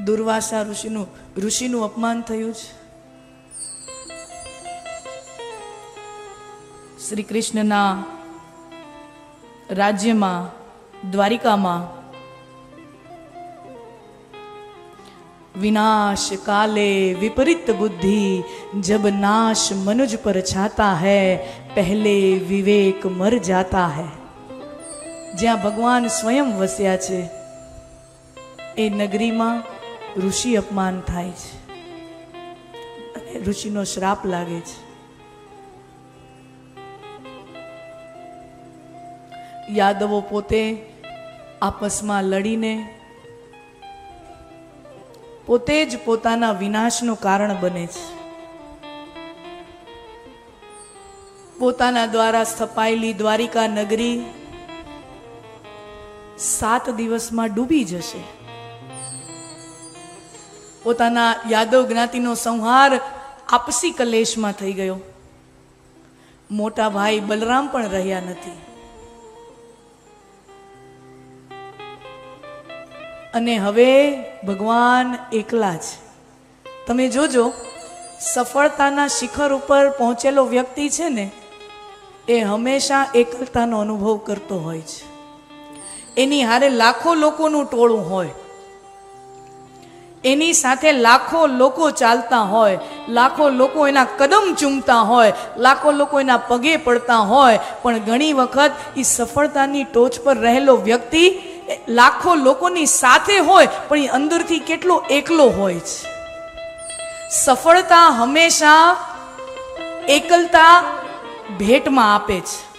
દુર્વાસા ઋષિનું ઋષિનું અપમાન થયું છે. શ્રી કૃષ્ણના રાજ્યમાં, દ્વારિકામાં વિનાશ કાલે વિપરીત બુદ્ધિ જબ નાશ મનુજ પર છાતા હૈ, પહેલે વિવેક મર જાતા હૈ. જ્યાં ભગવાન સ્વયં વસ્યા છે, એ નગરીમાં ઋષિ અપમાન થાય છે. અને ઋષિનો શ્રાપ લાગે છે. યાદવો પોતે આપસમાં લડીને પોતે જ પોતાના વિનાશનું કારણ બને છે. પોતાના દ્વારા સ્થપાયેલી દ્વારિકા નગરી સાત દિવસમાં ડૂબી જશે. પોતાના યાદવ જ્ઞાતિનો સંહાર આપસી કલેશમાં થઈ ગયો. મોટા ભાઈ બલરામ પણ રહ્યા નથી. અને હવે ભગવાન એકલા છે તમે જોજો, સફળતાના શિખર ઉપર પહોંચેલો વ્યક્તિ છે ને, એ હંમેશા એકલતાનો અનુભવ કરતો હોય છે. એની હારે લાખો લોકોનું ટોળું હોય. એની સાથે લાખો લોકો ચાલતા હોય, લાખો લોકો એના કદમ ચૂમતા હોય, લાખો લોકો એના પગે પડતા હોય, પણ ઘણી વખત એ સફળતાની ટોચ પર રહેલો વ્યક્તિ લાખો લોકોની સાથે હોય, પણ એ અંદરથી કેટલો એકલો હોય છે. સફળતા હંમેશા એકલતા ભેટમાં આપે છે.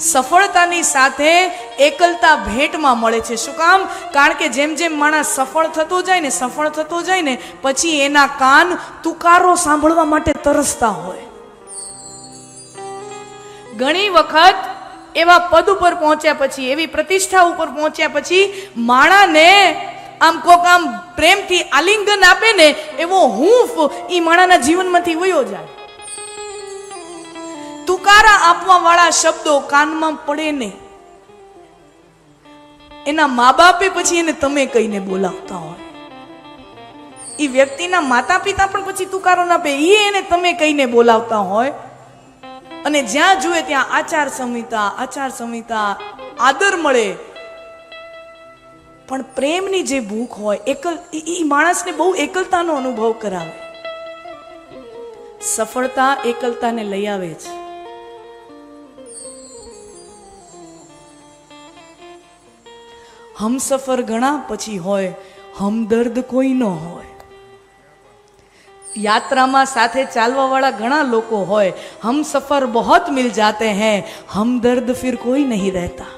સફળતાની સાથે એકલતા ભેટમાં મળે છે. શું કામ? કારણ કે જેમ જેમ માણસ સફળ થતો જાય ને, સફળ થતો જાય ને, પછી એના કાન તુકારો સાંભળવા માટે તરસતા હોય. ઘણી વખત એવા પદ ઉપર પહોંચ્યા પછી, એવી પ્રતિષ્ઠા ઉપર પહોંચ્યા પછી માણાને આમ કોક આમ પ્રેમથી આલિંગન આપે ને, એવો હૂંફ એ માણાના જીવનમાંથી વયો જાય. તુકારા આપવા વાળા શબ્દો કાનમાં પડે નહીં. એના મા બાપે પછી એને તમે કહીને બોલાવતા હોય. એ વ્યક્તિના માતા પિતા પણ પછી તુકારો ના પે એ એને તમે કહીને બોલાવતા હોય. અને જ્યાં જુએ ત્યાં આચાર સંહિતા આચાર સંહિતા, આદર મળે. પણ પ્રેમની જે ભૂખ હોય, એકલ એ માણસને બહુ એકલતાનો અનુભવ કરાવે. સફળતા એકલતાને લઈ આવે છે. હમસફર ઘણા પછી હોય હમદર્દ કોઈ ન હોય યાત્રામાં સાથે ચાલવા વાળા ઘણા લોકો હોય હમ સફર બહોત મિલ જાતે हैं હમદર્દ ફિર કોઈ નહીં રહેતા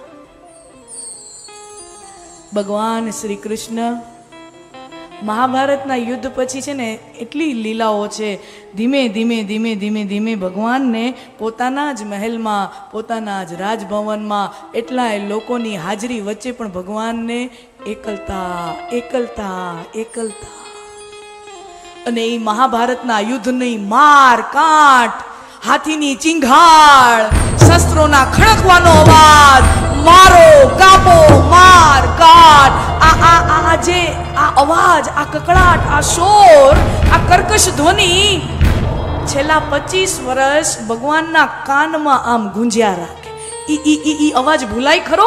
ભગવાન શ્રી કૃષ્ણ મહાભારતના યુદ્ધ પછી છે ને એટલી લીલાઓ છે. ધીમે ધીમે ધીમે ધીમે ધીમે ભગવાનને પોતાના જ મહેલમાં, પોતાના જ રાજભવનમાં એટલાય લોકોની હાજરી વચ્ચે પણ ભગવાનને એકલતા એકલતા એકલતા. અને એ મહાભારતના યુદ્ધની માર કાંઠ, હાથીની ચિંઘાળ શસ્ત્રોના ખડકવાનો અવાજ મારો કાપો માર કાટ આ આ આ જે, આ અવાજ, આ કકડાટ આ શોર, આ કર્કશ ધ્વનિ છેલ્લા પચીસ વર્ષ ભગવાનના કાનમાં આમ ગુંજ્યા રાખે. ઈ ઈ ઈ અવાજ ભૂલાય ખરો?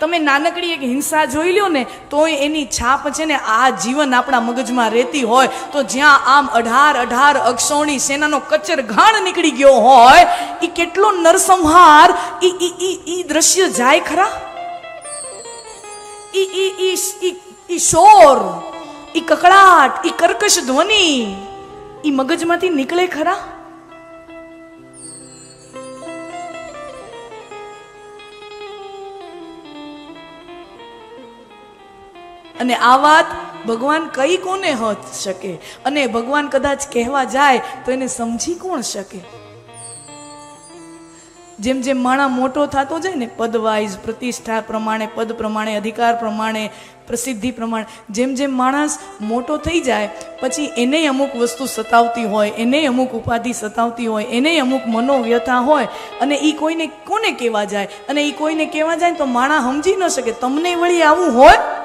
તમે નાનકડી એક હિંસા જોઈ લ્યો ને, તોય એની છાપ છે ને આ જીવન આપણા મગજમાં રહેતી હોય. તો જ્યાં આમ અઢાર અઢાર અક્ષોણી સેનાનો કચર ઘાણ નીકળી ગયો હોય એ કેટલો નરસંહાર, ઈ ઈ દ્રશ્ય જાય ખરા? ઈ ઈ ઈ ઈ ઈ શોર, ઈ કકડાટ ઈ કર્કશ ધ્વનિ, ઈ મગજમાંથી નીકળે ખરા? અને આ વાત ભગવાન કઈ કોને હોત શકે? અને ભગવાન કદાચ કહેવા જાય તો એને સમજી કોણ શકે? જેમ જેમ માણા મોટો થતો જાય ને, પદ વાઇઝ પ્રતિષ્ઠા પ્રમાણે, પદ પ્રમાણે, અધિકાર પ્રમાણે, પ્રસિદ્ધિ પ્રમાણે, જેમ જેમ માણસ મોટો થઈ જાય, પછી એને અમુક વસ્તુ સતાવતી હોય, એને અમુક ઉપાધિ સતાવતી હોય, એને અમુક મનોવ્યથા હોય, અને એ કોઈને કોને કહેવા જાય? અને એ કોઈને કહેવા જાય તો માણા સમજી ન શકે. તમને વળી આવું હોય?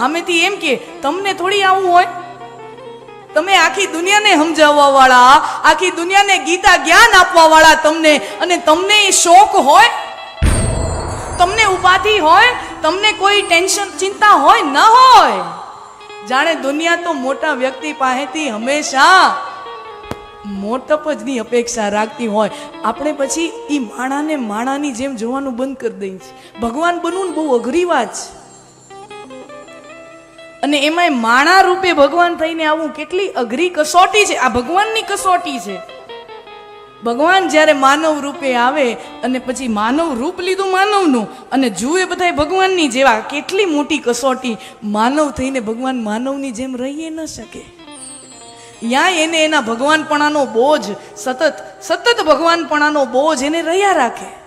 સામેથી એમ કે, તમને થોડી આવું હોય? તમે આખી દુનિયાને સમજાવવા વાળા આખી દુનિયાને ગીતા જ્ઞાન આપવા વાળા તમને, અને તમને એ શોખ હોય? તમને ઉપાધિ હોય? તમને કોઈ ટેન્શન, ચિંતા હોય, ન હોય? જાણે દુનિયા તો મોટા વ્યક્તિ પાસેથી હંમેશા મોટપ જ અપેક્ષા રાખતી હોય. આપણે પછી એ માણાને માણાની જેમ જોવાનું બંધ કરી દઈએ છીએ. ભગવાન બનવું ને બહુ અઘરી વાત છે. અને એમાંય માણા રૂપે ભગવાન થઈને આવું કેટલી અઘરી કસોટી છે. આ ભગવાનની કસોટી છે. ભગવાન જ્યારે માનવ રૂપે આવે અને પછી માનવ રૂપ લીધું માનવનું અને જુએ બધા ભગવાનની જેવા કેટલી મોટી કસોટી માનવ થઈને ભગવાન માનવની જેમ રહીએ ન શકે. યા એને એના ભગવાનપણાનો બોજ, સતત સતત ભગવાનપણાનો બોજ એને રહ્યા રાખે.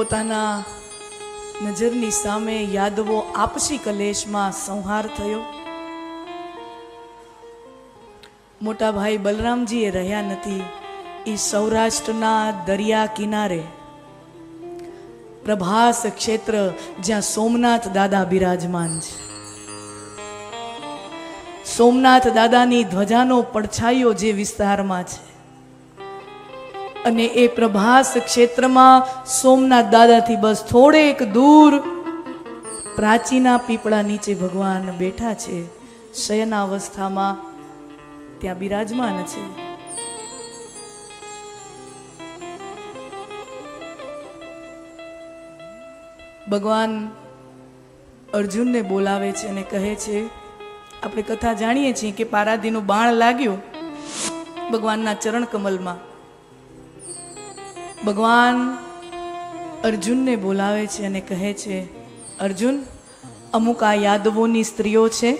પોતાના નજરની સામે યાદવો આપસી કલેશમાં સંહાર થયો. મોટા ભાઈ બલરામજીએ રહ્યા નથી. એ સૌરાષ્ટ્રના દરિયા કિનારે. પ્રભાસ ક્ષેત્ર જ્યાં સોમનાથ દાદા બિરાજમાન છે. સોમનાથ દાદાની ધ્વજાનો પડછાયો જે વિસ્તારમાં છે. અને એ પ્રભાસ ક્ષેત્રમાં સોમનાથ દાદાથી બસ થોડેક દૂર. પ્રાચીના પીપળા નીચે ભગવાન બેઠા છે. શયનાવસ્થામાં ત્યાં બિરાજમાન છે. ભગવાન અર્જુનને બોલાવે છે અને કહે છે, આપણે કથા જાણીએ છીએ કે પારાદીનું બાણ લાગ્યું ભગવાનના ચરણ કમલમાં. ભગવાન અર્જુનને બોલાવે છે અને કહે છે, અર્જુન, અમુક આ યાદવોની સ્ત્રીઓ છે.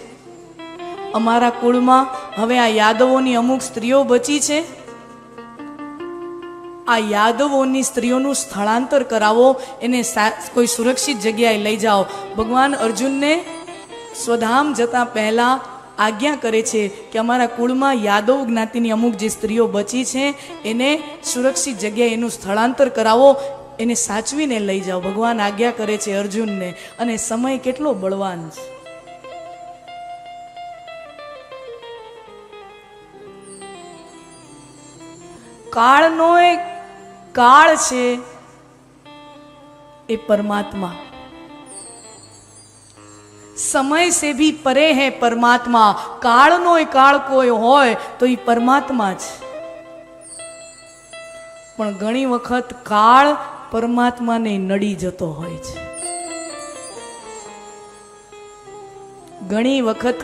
અમારા કુળમાં હવે આ યાદવોની અમુક સ્ત્રીઓ બચી છે. આ યાદવોની સ્ત્રીઓનું સ્થળાંતર કરાવો, એને કોઈ સુરક્ષિત જગ્યાએ લઈ જાઓ. ભગવાન અર્જુનને સ્વધામ જતા પહેલા આજ્ઞા કરે છે કે અમારા કુળમાં યાદવ જ્ઞાતિની અમુક જે સ્ત્રીઓ બચી છે, એને સુરક્ષિત જગ્યાએ એનું સ્થળાંતર કરાવો, એને સાચવીને લઈ જાઓ. ભગવાન આજ્ઞા કરે છે અર્જુનને. અને સમય કેટલો બળવાન છે. કાળનો એક કાળ છે એ પરમાત્મા. સમય સે ભી પરે હે પરમાત્મા. કાળનો કાળ કોઈ હોય તો એ પરમાત્મા જ. પણ ઘણી વખત કાળ પરમાત્માને નડી જતો હોય છે. ઘણી વખત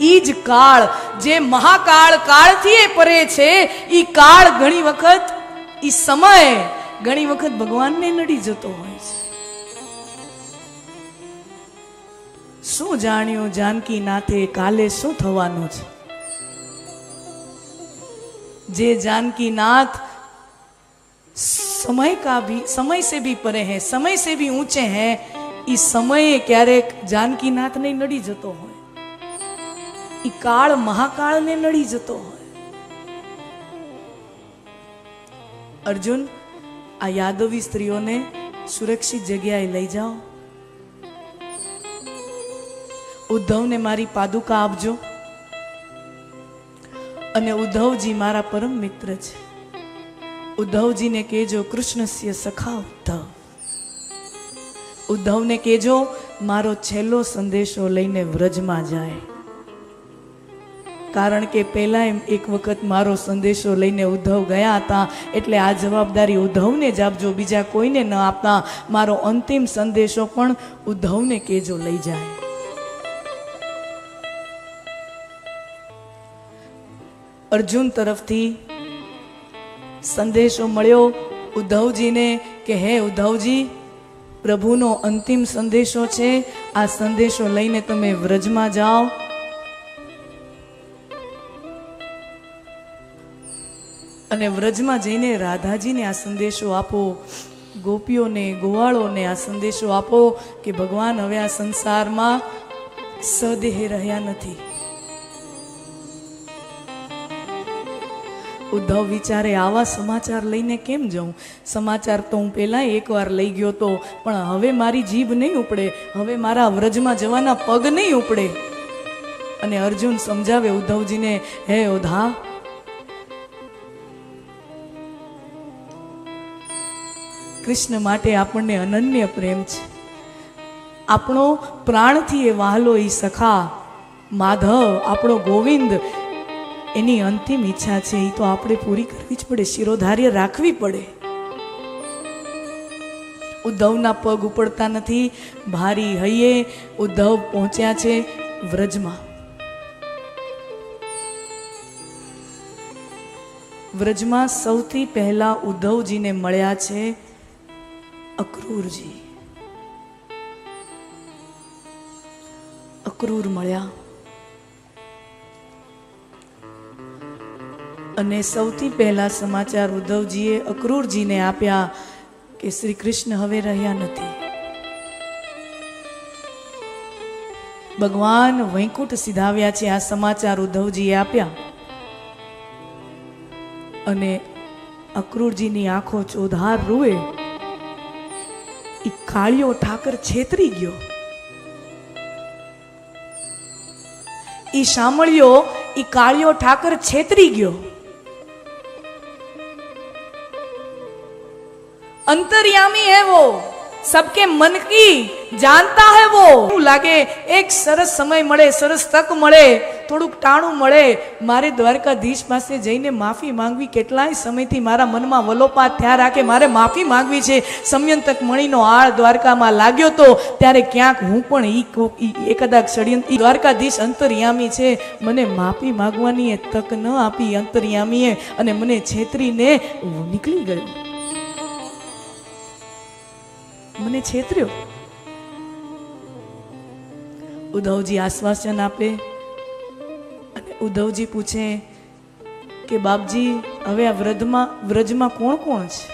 ઈ જ કાળ જે મહાકાળ કાળથી એ પરે છે એ કાળ ઘણી વખત ઈ સમય ઘણી વખત ભગવાનને નડી જતો હોય છે. શું જાણ્યું જાનકી નાથે કાલે શું થવાનું છે? જે જાનકી નાથ સમય કા ભી સમય સે ભી પરે હે, સમય સે ભી ઊંચે હે એ સમયે ક્યારેક જાનકી નાથને નડી જતો હોય. ઈ કાળ મહાકાળ ને નડી જતો હોય. અર્જુન, આ યાદવી સ્ત્રીઓને સુરક્ષિત જગ્યાએ લઈ જાઓ. ઉદ્ધવને મારી પાદુકા આપજો. અને ઉદ્ધવજી મારા પરમ મિત્ર છે. ઉદ્ધવજીને કહેજો, કૃષ્ણસ્ય સખા ઉદ્ધવ. ઉદ્ધવને કહેજો, મારો છેલ્લો સંદેશો લઈને વ્રજમાં જાય. કારણ કે પહેલા એમ એક વખત મારો સંદેશો લઈને ઉદ્ધવ ગયા હતા, એટલે આ જવાબદારી ઉદ્ધવને જ આપજો, બીજા કોઈને ન આપતા. મારો અંતિમ સંદેશો પણ ઉદ્ધવને કહેજો, લઈ જાય. અર્જુન તરફથી સંદેશો મળ્યો. ઉદ્ધવજીને કે, હે ઉદ્ધવજી, પ્રભુનો અંતિમ સંદેશો છે. આ સંદેશો લઈને તમે વ્રજમાં જાઓ. અને વ્રજમાં જઈને રાધાજીને આ સંદેશો આપો. ગોપીઓને, ગોવાળોને આ સંદેશો આપો કે, ભગવાન, હવે આ સંસારમાં સદેહ રહ્યા નથી. ઉદ્ધવ વિચારે, આવા સમાચાર લઈને કેમ જાઉં? સમાચાર તો હું પહેલાં એકવાર લઈ ગયો તો, પણ હવે મારી જીભ નહીં ઉપડે. હવે મારા વ્રજમાં જવાના પગ નહીં ઉપડે. અને અર્જુન સમજાવે ઉદ્ધવજીને, હે ઓધા, કૃષ્ણ માટે આપણને અનન્ય પ્રેમ છે. આપણો પ્રાણથી એ વહાલો એ સખા. માધવ, આપણો ગોવિંદ એની અંતિમ ઈચ્છા છે એ તો આપણે પૂરી કરવી જ પડે, શિરોધાર્ય રાખવી પડે. ઉદ્ધવના પગ ઉપડતા નથી, ભારી હૈયે ઉદ્ધવ પહોંચ્યા છે વ્રજમાં. વ્રજમાં સૌથી પહેલા ઉદ્ધવજીને મળ્યા છે અક્રૂરજી. અક્રૂર મળ્યા. અને સૌથી પહેલા સમાચાર ઉદ્ધવજીએ અક્રૂરજીને આપ્યા કે શ્રી કૃષ્ણ હવે રહ્યા નથી. ભગવાન વૈકુંઠ સિધાવ્યા છે, આ સમાચાર ઉદ્ધવજીએ આપ્યા. અને અક્રૂરજીની આંખો ચોધાર રૂએ. ઈ કાળિયો ઠાકર છેતરી ગયો. એ સાંભળ્યો ઈ કાળિયો ઠાકર છેતરી ગયો. અંતરયામી હે વો. સબકે મન કી જાણતા હે વો. લાગે એક સરસ સમય મળે, સરસ તક મળે, થોડુંક ટાણું મળે. મારે દ્વારકાધીશ પાસે જઈને માફી માંગવી કેટલાય સમયથી મારા મનમાં વલોપાત થયા રાખે. મારે માફી માંગવી છે. સમયંતક મણીનો આળ દ્વારકામાં લાગ્યો તો ત્યારે ક્યાંક હું પણ ઈ એ કદાચ ષડયંત્ર દ્વારકાધીશ અંતરયામી છે. મને માફી માંગવાની એ તક ન આપી અંતરયામીએ અને મને છેતરીને નીકળી ગયું. મને છેતર્યો. ઉદ્ધવજી આશ્વાસન આપે અને ઉદ્ધવજી પૂછે કે બાપજી, હવે આ વ્રજમાં વ્રજમાં કોણ કોણ છે?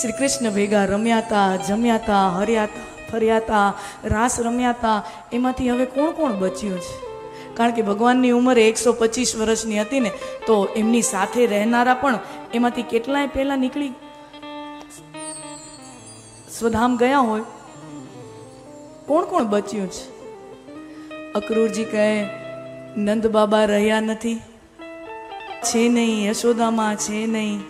શ્રી કૃષ્ણ ભેગા રમ્યા હતા જમ્યા હતા હર્યા ફર્યા હતા રાસ રમ્યા હતા એમાંથી હવે કોણ કોણ બચ્યું છે? કારણ કે ભગવાનની ઉંમર એકસો પચીસ વર્ષની હતી ને, તો એમની સાથે રહેનારા પણ એમાંથી કેટલાય પહેલાં નીકળી સ્વધામ ગયા હોય, કોણ કોણ બચ્યું છે? અક્રૂરજી કહે, નંદ બાબા રહ્યા નથી. છે નહીં, યશોદામાં છે નહીં.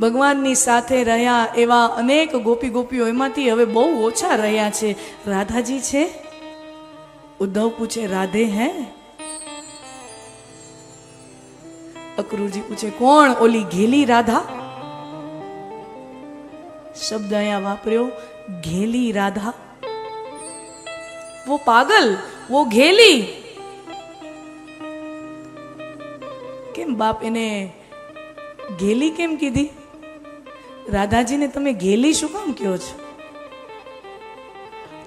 ભગવાનની સાથે રહ્યા એવા અનેક ગોપી ગોપીઓ એમાંથી હવે બહુ ઓછા રહ્યા છે. રાધાજી છે? ઉદ્ધવ પૂછે, રાધે હે? અક્રૂરજી પૂછે, કોણ ઓલી ઘેલી રાધા? શબ્દ અહીંયા વાપર્યો, ઘેલી રાધા. વો પાગલ, વો ઘેલી. કેમ બાપ એને ઘેલી કેમ કીધી? રાધાજીને તમે ઘેલી શું કામ કહો છો?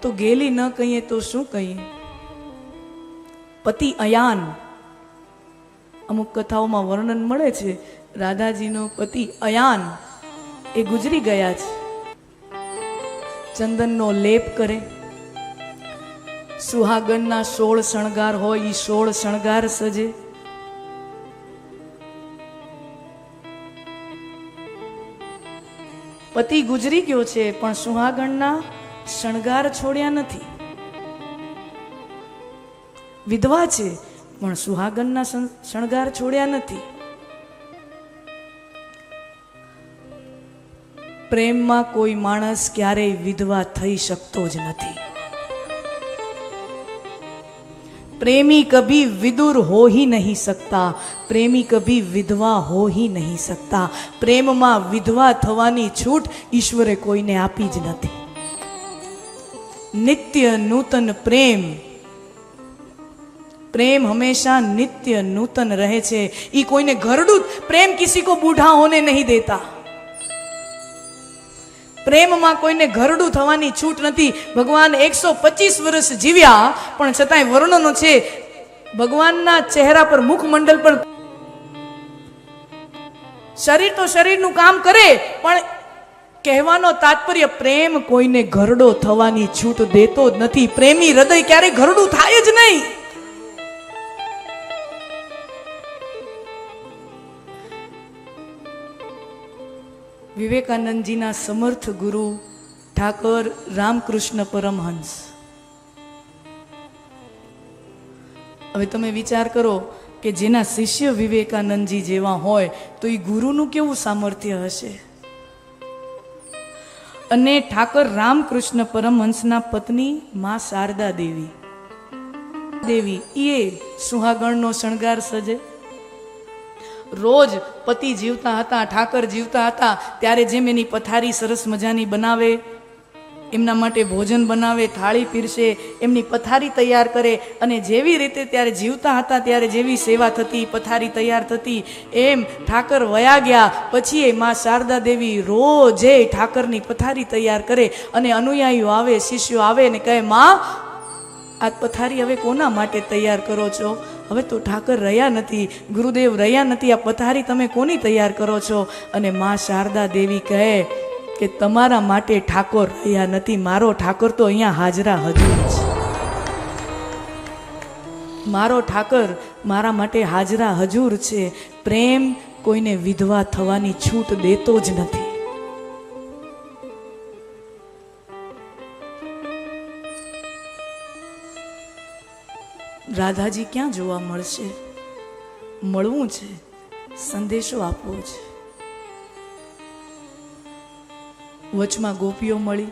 તો ગેલી ન કહીએ તો શું કહીએ? પતિ અયાન. અમુક કથાઓમાં વર્ણન મળે છે, રાધાજીનો પતિ અયાન, એ ગુજરી ગયા છે. ચંદનનો લેપ કરે. સુહાગનના સોળ શણગાર હોય એ સોળ શણગાર સજે. પતિ ગુજરી ગયો છે, પણ સુહાગણના શણગાર છોડ્યા નથી. વિધવા છે, પણ સુહાગનના શણગાર છોડ્યા નથી. પ્રેમમાં કોઈ માણસ ક્યારેય વિધવા થઈ શકતો જ નથી प्रेमी कभी विदुर हो ही नहीं सकता प्रेमी कभी विधवा हो ही नहीं सकता પ્રેમમાં વિધવા થવાની છૂટ ઈશ્વરે કોઈને આપી જ નથી નિત્ય નૂતન પ્રેમ प्रेम हमेशा नित्य नूतन रहे છે ઈ કોઈને ઘરડું પ્રેમ કિસી કો બૂઢા હોને નહીં દેતા પ્રેમમાં કોઈને ઘરડું થવાની છૂટ નથી. ભગવાન એકસો પચીસ વર્ષ જીવ્યા, પણ છતાંય વર્ણનો છે, ભગવાનના ચહેરા પર મુખમંડળ પર શરીર તો શરીરનું કામ કરે, પણ કહેવાનો તાત્પર્ય પ્રેમ કોઈને ઘરડો થવાની છૂટ દેતો જ નથી. પ્રેમી હૃદય ક્યારેય ઘરડું થાય જ નહીં. વિવેકાનંદજીના સમર્થ ગુરુ ઠાકર રામકૃષ્ણ પરમહંસ. હવે તમે વિચાર કરો કે જેના શિષ્ય વિવેકાનંદજી જેવા હોય, તો એ ગુરુનું કેવું સામર્થ્ય હશે? અને ઠાકર રામકૃષ્ણ પરમહંસના પત્ની માં શારદા દેવી દેવી એ સુહાગણનો શણગાર સજે. રોજ પતિ જીવતા હતા, ઠાકર જીવતા હતા, ત્યારે જેમ એની પથારી સરસ મજાની બનાવે, એમના માટે ભોજન બનાવે, થાળી પીરશે એમની પથારી તૈયાર કરે અને જેવી રીતે ત્યારે જીવતા હતા ત્યારે જેવી સેવા થતી, પથારી તૈયાર થતી, એમ ઠાકર વયા ગયા, પછી એ મા શારદા દેવી રોજે ઠાકરની પથારી તૈયાર કરે અને અનુયાયીઓ આવે, શિષ્યો આવે ને કહે, મા, આ પથારી હવે કોના માટે તૈયાર કરો છો? હવે તો ઠાકર રહ્યા નથી, ગુરુદેવ રહ્યા નથી, આ પથારી તમે કોની તૈયાર કરો છો? અને મા શારદા દેવી કહે કે તમારા માટે ઠાકોર રહ્યા નથી, મારો ઠાકોર તો અહીંયા હાજરા હજુર છે મારો ઠાકર મારા માટે હાજરા હજુર છે. પ્રેમ કોઈને વિધવા થવાની છૂટ દેતો જ નથી. રાધાજી ક્યાં જોવા મળશે? મળવું છે, સંદેશો આપવો છે. વચમાં ગોપીઓ મળી.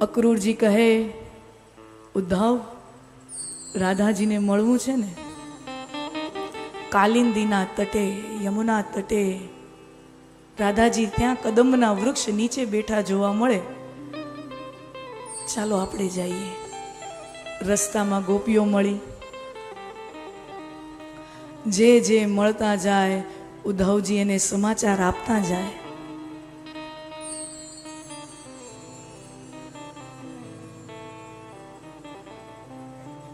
અક્રૂરજી કહે, ઉદ્ધવ, રાધાજીને મળવું છે ને? કાલિંદીના તટે, યમુના તટે, રાધાજી ત્યાં કદમના વૃક્ષ નીચે બેઠા જોવા મળે. ચાલો આપણે જઈએ. રસ્તામાં ગોપીઓ મળી. જે જે મળતા જાય, ઉદ્ધવજી એને સમાચાર આપતા જાય.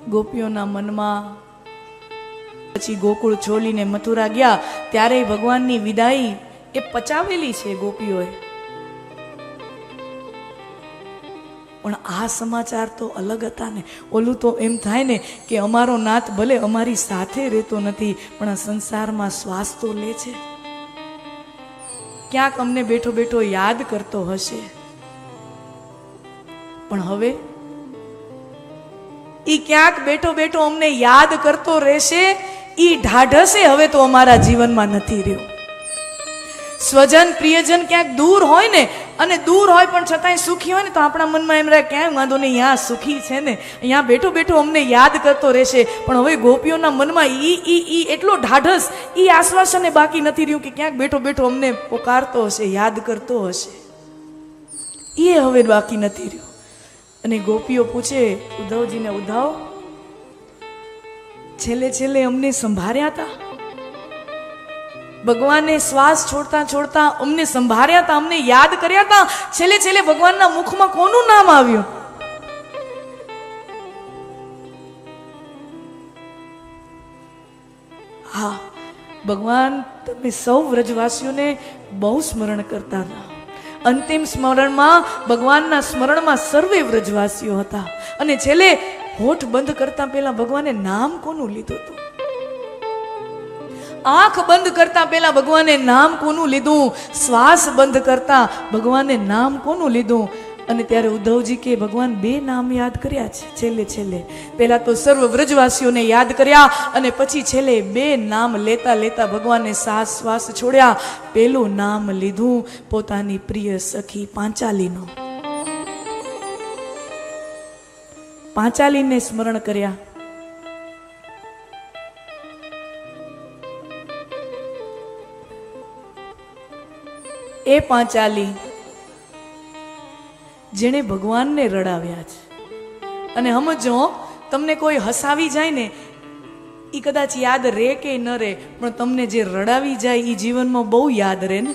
ગોપીઓના મનમાં પછી ગોકુળ છોલીને મથુરા ગયા. ત્યારે ભગવાનની વિદાય એ પચાવેલી છે ગોપીઓએ. પણ આ સમાચાર તો અલગ હતા ને. ઓલું તો એમ થાય ને કે અમારો નાથ ભલે અમારી સાથે રહેતો નથી, પણ આ સંસારમાં શ્વાસ તો લે છે. ક્યાંક અમને બેઠો બેઠો યાદ કરતો હશે. પણ હવે એ ક્યાંક બેઠો બેઠો અમને યાદ કરતો રહેશે એ ઢાઢસે હવે તો અમારા જીવનમાં નથી રહ્યો. સ્વજન, પ્રિયજન ક્યાંક દૂર હોય ને અને દૂર હોય પણ છતાંય સુખી હોય ને તો આપણા મનમાં એમ રહે ક્યાંય વાંધો નહીં અહીંયા સુખી છે ને, અહીંયા બેઠો બેઠો અમને યાદ કરતો રહેશે. પણ હવે ગોપીઓના મનમાં ઈ ઈ ઈ એટલો ઢાઢસ, ઈ આશ્વાસને બાકી નથી રહ્યું કે ક્યાંક બેઠો બેઠો અમને પોકારતો હશે, યાદ કરતો હશે. એ હવે બાકી નથી રહ્યું. અને ગોપીઓ પૂછે, ઉદ્ધવજીને ઉદ્ધવ? છેલ્લે છેલ્લે અમને સંભાળ્યા હતા ભગવાને શ્વાસ છોડતા છોડતા અમને સંભાળ્યા હતા અમને યાદ કર્યા હતા છેલ્લે છેલ્લે ભગવાનના મુખમાં કોનું નામ આવ્યું? હા, ભગવાન, તમે સૌ વ્રજવાસીઓને બહુ સ્મરણ કરતા હતા. અંતિમ સ્મરણમાં, ભગવાનના સ્મરણમાં સર્વે વ્રજવાસીઓ હતા. અને છેલ્લે હોઠ બંધ કરતા પહેલા ભગવાને નામ કોનું લીધું હતું? આંખ બંધ કરતા પહેલા ભગવાને નામ કોનું લીધું? શ્વાસ બંધ કરતા ભગવાને નામ કોનું લીધું? અને ત્યારે ઉદ્ધવજી કે, ભગવાન, બે નામ યાદ કર્યા છે, છેલ્લે છેલ્લે. પહેલા તો સર્વ વ્રજવાસીઓને યાદ કર્યા અને પછી છેલ્લે બે નામ લેતા લેતા ભગવાને શ્વાસ શ્વાસ છોડ્યા. પેલું નામ લીધું પોતાની પ્રિય સખી પાંચાલીનું. પાંચાલીને સ્મરણ કર્યા. એ પાંચાલી. જેણે ભગવાનને રડાવ્યા છે. અને સમજો તમને કોઈ હસાવી જાય ને એ કદાચ યાદ રહે કે ન રહે પણ તમને જે રડાવી જાય એ જીવનમાં બહુ યાદ રહે ને.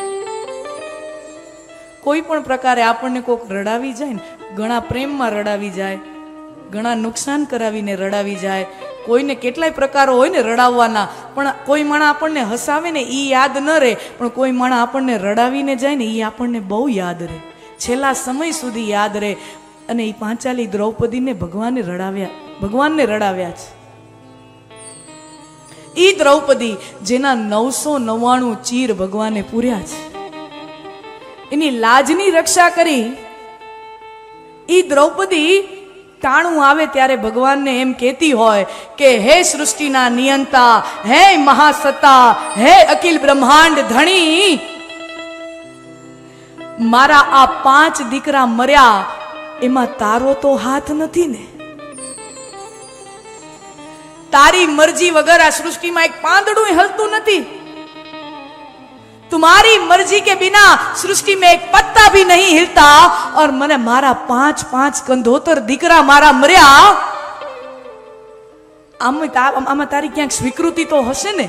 કોઈ પણ પ્રકારે આપણને કોઈક રડાવી જાય ને, ઘણા પ્રેમમાં રડાવી જાય, ઘણા નુકસાન કરાવીને રડાવી જાય કોઈને કેટલાય પ્રકારો હોય ને રડાવવાના, પણ કોઈ માણા આપણને હસાવે ને એ યાદ ન રહે, પણ કોઈ માણા આપણને રડાવીને જાય ને એ આપણને બહુ યાદ રહે. છેલ્લા સમય સુધી યાદ રહે. અને એ પાંચાલી દ્રૌપદીને ભગવાને રડાવ્યા, ભગવાનને રડાવ્યા છે. ઈ દ્રૌપદી જેના નવસો નવ્વાણું ચીર ભગવાને પૂર્યા છે. એની લાજની રક્ષા કરી ઈ દ્રૌપદી ટાણું આવે ત્યારે ભગવાનને એમ કહેતી હોય કે, હે સૃષ્ટિના નિયંતા, હે મહાસત્તા, હે અખિલ બ્રહ્માંડ ધણી, મારા આ પાંચ દીકરા મર્યા, એમાં તારો તો હાથ નથી ને? તારી મરજી વગર આ સૃષ્ટિમાં એક પાંદડું હલતું નથી. तुम्हारी मर्जी के बिना सृष्टि में एक पत्ता भी नहीं हिलता और મને મારા પાંચ પાંચ કંધોતર દીકરા મારા મર્યા આમ તા- આમાં તારી ક્યાંક સ્વીકૃતિ તો હશે ને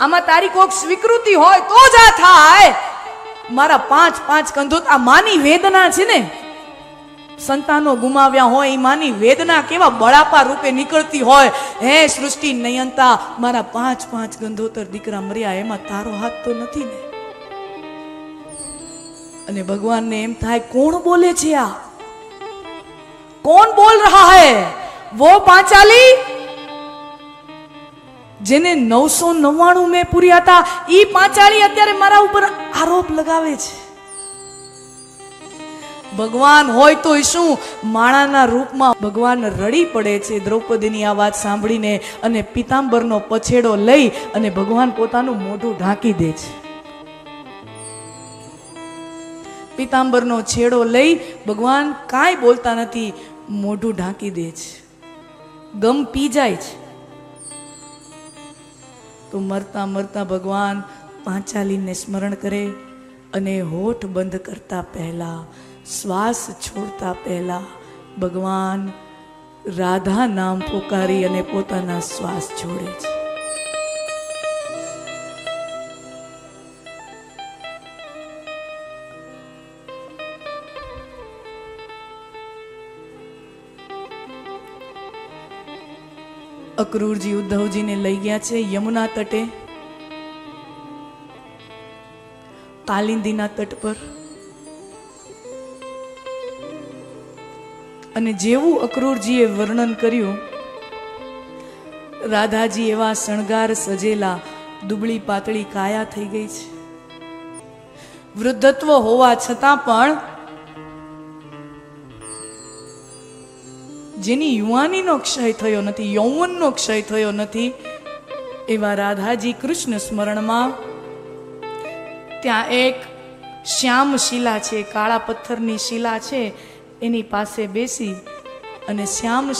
આમાં તારી કોક સ્વીકૃતિ હોય તો જ આ થાય મારા પાંચ પાંચ કંધોત આ માની વેદના છે ને સંતાનો ગુમાવ્યા હોય એ માની વેદના કેવા બળાપા રૂપે નીકળતી હોય. હે સૃષ્ટિ નયનતા, મારા પાંચ પાંચ ગંધોતર દીકરા મર્યા, એમાં તારો હાથ તો નથી ને? અને ભગવાનને એમ થાય, કોણ બોલે છે આ? કોણ બોલ રહા હૈ? વો પાંચાલી? જેને નવસો નવ્વાણું મેં પૂર્યા હતા, ઈ પાંચાળી અત્યારે મારા ઉપર આરોપ લગાવે છે. ભગવાન હોય તો શું? માણાના રૂપમાં ભગવાન રડી પડે છે, દ્રૌપદીની આ વાત સાંભળીને અને પિતાંબરનો પછેડો લઈ અને ભગવાન પોતાનું મોઢું ઢાંકી દે છે. પિતાંબરનો છેડો લઈ ભગવાન કાંઈ બોલતા નથી, મોઢું ઢાંકી દે છે. ગમ પી જાય છે. તો મરતા મરતા ભગવાન પાંચાલીને સ્મરણ કરે અને હોઠ બંધ કરતા પહેલા શ્વાસ છોડતા પહેલા ભગવાન રાધા નામ પોકારી અને પોતાના શ્વાસ છોડે છે. અક્રૂરજી ઉદ્ધવજીને લઈ ગયા છે યમુના તટે. કાલિંદીના તટ પર અને જેવું અક્રૂરજીએ વર્ણન કર્યું, રાધાજી એવા શણગાર સજેલા દુબળી પાતળી કાયા થઈ ગઈ છે. વૃદ્ધત્વ હોવા છતાં પણ જેની યુવાનીનો ક્ષય થયો નથી, યૌવનનો ક્ષય થયો નથી, એવા રાધાજી કૃષ્ણ સ્મરણમાં ત્યાં એક શ્યામ શિલા છે, કાળા પથ્થરની શિલા છે એની પાસે બેસી અને શ્યામ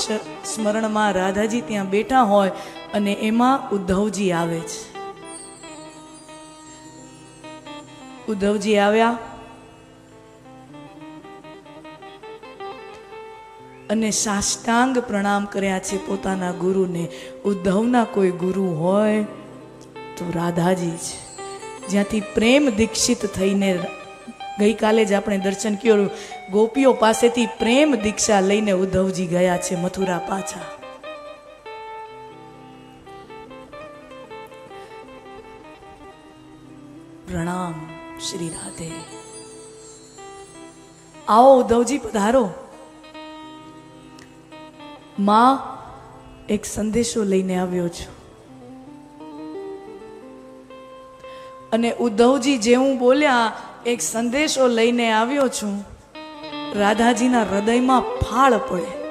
સ્મરણમાં રાધાજી ત્યાં બેઠા હોય અને એમાં ઉદ્ધવજી આવે છે. ઉદ્ધવજી આવ્યા અને સાષ્ટાંગ પ્રણામ કર્યા છે પોતાના ગુરુને. ઉદ્ધવના કોઈ ગુરુ હોય તો રાધાજી છે. જ્યાંથી પ્રેમ દીક્ષિત થઈને ગઈકાલે જ આપણે દર્શન કર્યું. ગોપીઓ પાસેથી પ્રેમ દીક્ષા લઈને ઉદ્ધવજી ગયા છે મથુરા પાછા. પ્રણામ શ્રી રાધે. આવો ઉદ્ધવજી, પધારો. માં એક સંદેશો લઈને આવ્યો છું. અને ઉદ્ધવજી જેવું બોલ્યા એક સંદેશો લઈને આવ્યો છું. રાધાજીના હૃદયમાં ફાળ પડે.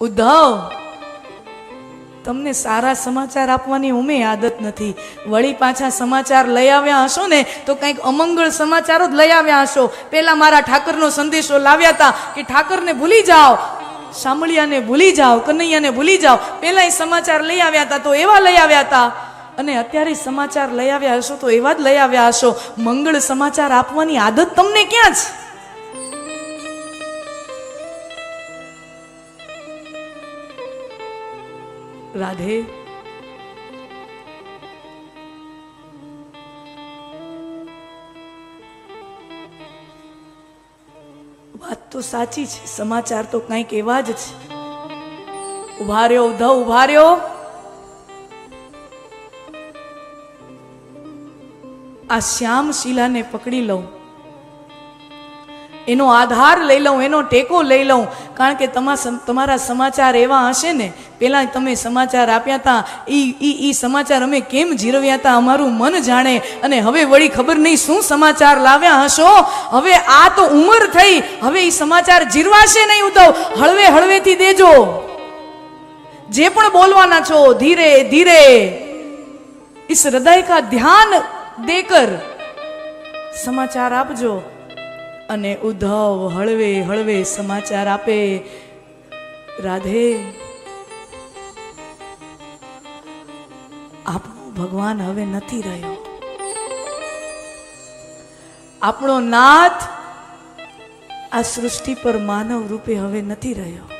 ઉદ્ધવ, તમને સારા સમાચાર આપવાની ઉમે આદત નથી. વળી પાછા સમાચાર લઈ આવ્યા હશો ને, તો કંઈક અમંગળ સમાચારો જ લઈ આવ્યા હશો. પેલા મારા ઠાકરનો સંદેશો લાવ્યા હતા કે ઠાકરને ભૂલી જાઓ. સાંભળિયાને ભૂલી જાઓ, કનૈયાને ભૂલી જાઓ. પેલા એ સમાચાર લઈ આવ્યા હતા તો એવા લઈ આવ્યા હતા અને અત્યારે સમાચાર લઈ આવ્યા હશો તો એવા જ લઈ આવ્યા હશો. મંગળ સમાચાર આપવાની આદત તમને ક્યાં છે? રાધે. વાત તો સાચી છે, સમાચાર તો કંઈક એવા જ છે. ઊભા રહ્યો, ઉધા ઊભા રહ્યો. આ શ્યામ શ્યામશિલાને પકડી લઉં. એનો આધાર લઈ લઉં, એનો ટેકો લઈ લઉં. કારણ કે તમા તમારા સમાચાર એવા હશે ને પહેલાં તમે સમાચાર આપ્યા હતા એ એ એ સમાચાર અમે કેમ જીરવ્યા હતા અમારું મન જાણે. અને હવે વળી ખબર નહીં શું સમાચાર લાવ્યા હશો? હવે આ તો ઉંમર થઈ, હવે એ સમાચાર જીરવાશે નહીં ઉદ્ધવ. હળવે, હળવેથી દેજો. જે પણ બોલવાના છો, ધીરે ધીરે. ઇસ હૃદય કા ધ્યાન દેકર. સમાચાર આપજો અને ઉદ્ધવ હળવે હળવે સમાચાર આપે. રાધે. આપણો ભગવાન હવે નથી રહ્યો. આપણો નાથ આ સૃષ્ટિ પર માનવ રૂપે હવે નથી રહ્યો.